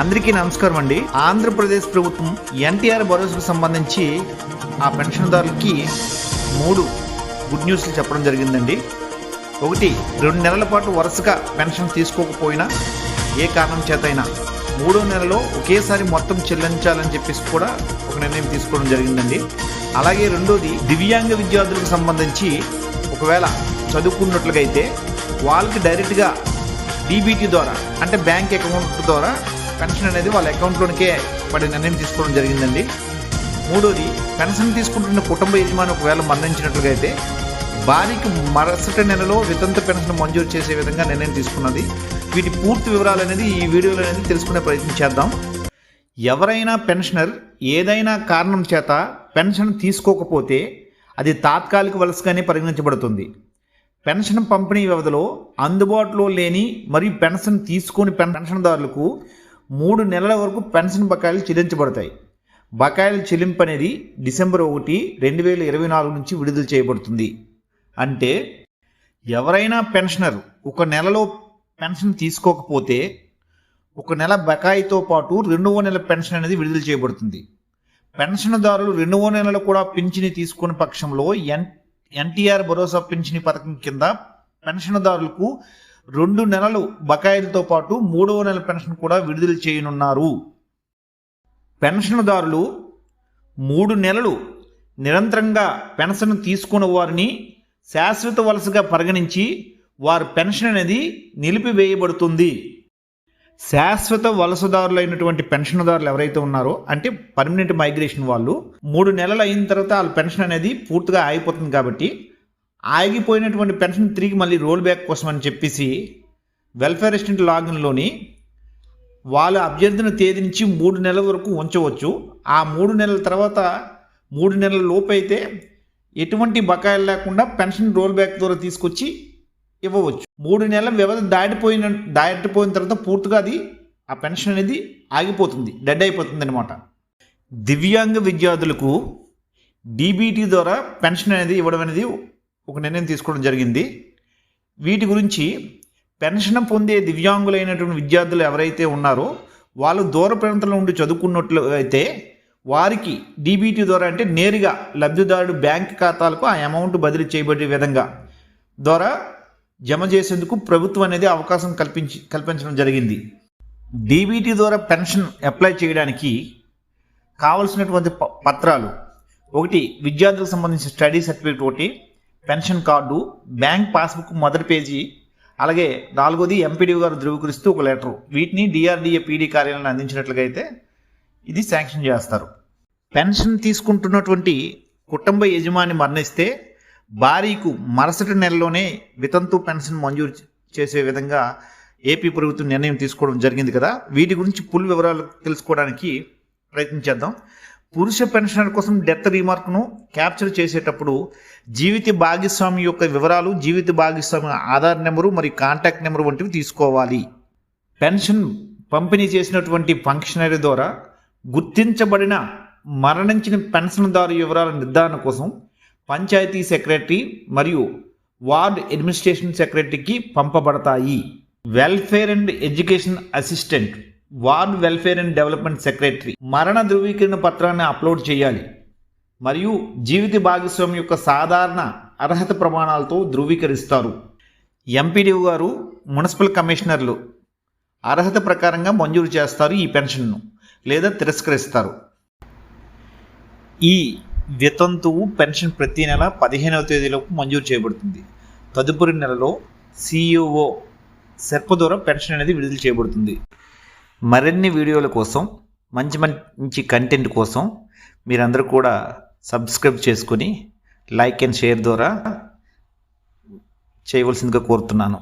అందరికీ నమస్కారం అండి. ఆంధ్రప్రదేశ్ ప్రభుత్వం ఎన్టీఆర్ భరోసాకు సంబంధించి ఆ పెన్షన్దారులకి మూడు గుడ్ న్యూస్లు చెప్పడం జరిగిందండి. ఒకటి రెండు నెలల పాటు వరుసగా పెన్షన్ తీసుకోకపోయినా ఏ కారణం చేతైనా మూడో నెలలో ఒకేసారి మొత్తం చెల్లించాలని చెప్పేసి కూడా ఒక నిర్ణయం తీసుకోవడం జరిగిందండి. అలాగే రెండోది దివ్యాంగ విద్యార్థులకు సంబంధించి ఒకవేళ చదువుకున్నట్లుగైతే వాళ్ళకి డైరెక్ట్గా డీబీటీ ద్వారా అంటే బ్యాంక్ అకౌంట్ ద్వారా పెన్షన్ అనేది వాళ్ళ అకౌంట్లోనికే పడే నిర్ణయం తీసుకోవడం జరిగిందండి. మూడోది పెన్షన్ తీసుకుంటున్న కుటుంబ యజమాని ఒకవేళ మరణించినట్లుగా అయితే భార్యకి మరుసటి నెలలో వితంత పెన్షన్ మంజూరు చేసే విధంగా నిర్ణయం తీసుకున్నది. వీటి పూర్తి వివరాలు అనేది ఈ వీడియోలో అనేది తెలుసుకునే ప్రయత్నం చేద్దాం. ఎవరైనా పెన్షనర్ ఏదైనా కారణం చేత పెన్షన్ తీసుకోకపోతే అది తాత్కాలిక వలసగానే పరిగణించబడుతుంది. పెన్షన్ పంపిణీ వ్యవధిలో అందుబాటులో లేని మరియు పెన్షన్ తీసుకొని పెన్షన్దారులకు మూడు నెలల వరకు పెన్షన్ బకాయిలు చెల్లించబడతాయి. బకాయిల చెల్లింపు అనేది డిసెంబర్ ఒకటి రెండు వేల ఇరవై నాలుగు నుంచి విడుదల చేయబడుతుంది. అంటే ఎవరైనా పెన్షనర్ ఒక నెలలో పెన్షన్ తీసుకోకపోతే ఒక నెల బకాయితో పాటు రెండవ నెల పెన్షన్ అనేది విడుదల చేయబడుతుంది. పెన్షన్దారులు రెండవ నెలలో కూడా పింఛని తీసుకున్న పక్షంలో ఎన్ ఎన్టీఆర్ భరోసా పింఛని పథకం కింద పెన్షన్దారులకు రెండు నెలలు బకాయిలతో పాటు మూడవ నెల పెన్షన్ కూడా విడుదల చేయనున్నారు. పెన్షన్దారులు మూడు నెలలు నిరంతరంగా పెన్షన్ తీసుకున్న వారిని శాశ్వత వలసగా పరిగణించి వారి పెన్షన్ అనేది నిలిపివేయబడుతుంది. శాశ్వత వలసదారులైనటువంటి పెన్షన్దారులు ఎవరైతే ఉన్నారో అంటే పర్మనెంట్ మైగ్రేషన్ వాళ్ళు మూడు నెలలు అయిన తర్వాత వాళ్ళ పెన్షన్ అనేది పూర్తిగా ఆగిపోతుంది కాబట్టి ఆగిపోయినటువంటి పెన్షన్ తిరిగి మళ్ళీ రోల్ బ్యాక్ కోసం అని చెప్పేసి వెల్ఫేర్ అసిస్టెంట్ లాగిన్లోని వాళ్ళ అభ్యర్థన తేదీ నుంచి మూడు నెలల వరకు ఉంచవచ్చు. ఆ మూడు నెలల తర్వాత మూడు నెలల లోపు అయితే ఎటువంటి బకాయిలు లేకుండా పెన్షన్ రోల్ బ్యాక్ ద్వారా తీసుకొచ్చి ఇవ్వవచ్చు. మూడు నెలల వ్యవధి దాటిపోయిన దాటిపోయిన తర్వాత పూర్తిగా అది ఆ పెన్షన్ అనేది ఆగిపోతుంది డెడ్ అయిపోతుంది అనమాట దివ్యాంగ విద్యార్థులకు డీబీటీ ద్వారా పెన్షన్ అనేది ఇవ్వడం అనేది ఒక నిర్ణయం తీసుకోవడం జరిగింది. వీటి గురించి పెన్షన్ పొందే దివ్యాంగులైనటువంటి విద్యార్థులు ఎవరైతే ఉన్నారో వాళ్ళు దూర ప్రాంతంలో ఉండి చదువుకున్నట్లు అయితే వారికి డీబీటీ ద్వారా అంటే నేరుగా లబ్ధిదారుడు బ్యాంక్ ఖాతాలకు ఆ అమౌంట్ బదిలీ చేయబడే విధంగా ద్వారా జమ చేసేందుకు ప్రభుత్వం అనేది అవకాశం కల్పించి కల్పించడం జరిగింది. డీబీటీ ద్వారా పెన్షన్ అప్లై చేయడానికి కావలసినటువంటి ప- పత్రాలు ఒకటి విద్యార్థులకు సంబంధించిన స్టడీ సర్టిఫికేట్ ఒకటి పెన్షన్ కార్డు బ్యాంక్ పాస్బుక్ మొదటి పేజీ అలాగే నాలుగోది ఎంపీడీ గారు ధృవీకరిస్తూ ఒక లెటరు. వీటిని డిఆర్డీఏ పీడీ కార్యాలయాన్ని అందించినట్లయితే ఇది శాంక్షన్ చేస్తారు. పెన్షన్ తీసుకుంటున్నటువంటి కుటుంబ యజమాని మరణిస్తే భార్యకు మరుసటి నెలలోనే వితంతు పెన్షన్ మంజూరు చేసే విధంగా ఏపీ ప్రభుత్వం నిర్ణయం తీసుకోవడం జరిగింది కదా. వీటి గురించి పుల్ వివరాలు తెలుసుకోవడానికి ప్రయత్నించేద్దాం పురుష పెన్షనర్ కోసం డెత్ రీమార్క్ను క్యాప్చర్ చేసేటప్పుడు జీవిత భాగస్వామి యొక్క వివరాలు జీవిత భాగస్వామి ఆధార్ నెంబరు మరియు కాంటాక్ట్ నెంబర్ వంటివి తీసుకోవాలి. పెన్షన్ పంపిణీ చేసినటువంటి ఫంక్షనరీ ద్వారా గుర్తించబడిన మరణించిన పెన్షన్దారు వివరాల నిర్ధారణ కోసం పంచాయతీ సెక్రటరీ మరియు వార్డ్ అడ్మినిస్ట్రేషన్ సెక్రటరీకి పంపబడతాయి. Welfare and education assistant ward welfare and development secretary మరణ ధృవీకరణ పత్రాన్ని అప్లోడ్ చేయాలి. మరియు జీవిత భాగస్వామి యొక్క సాధారణ అర్హత ప్రమాణాలతో ధృవీకరిస్తారు. ఎంపీడీఓ గారు మున్సిపల్ కమిషనర్లు అర్హత ప్రకారంగా మంజూరు చేస్తారు ఈ పెన్షన్ను లేదా తిరస్కరిస్తారు. ఈ వితంతువు పెన్షన్ ప్రతి నెల పదిహేనవ తేదీలోపు మంజూరు చేయబడుతుంది. తదుపరి నెలలో సిఇఓ సెర్ప ద్వారా పెన్షన్ అనేది విడుదల చేయబడుతుంది. మరిన్ని వీడియోల కోసం మంచి మంచి కంటెంట్ కోసం మీరందరూ కూడా సబ్స్క్రైబ్ చేసుకొని లైక్ అండ్ షేర్ ద్వారా చేయవలసిందిగా కోరుతున్నాను.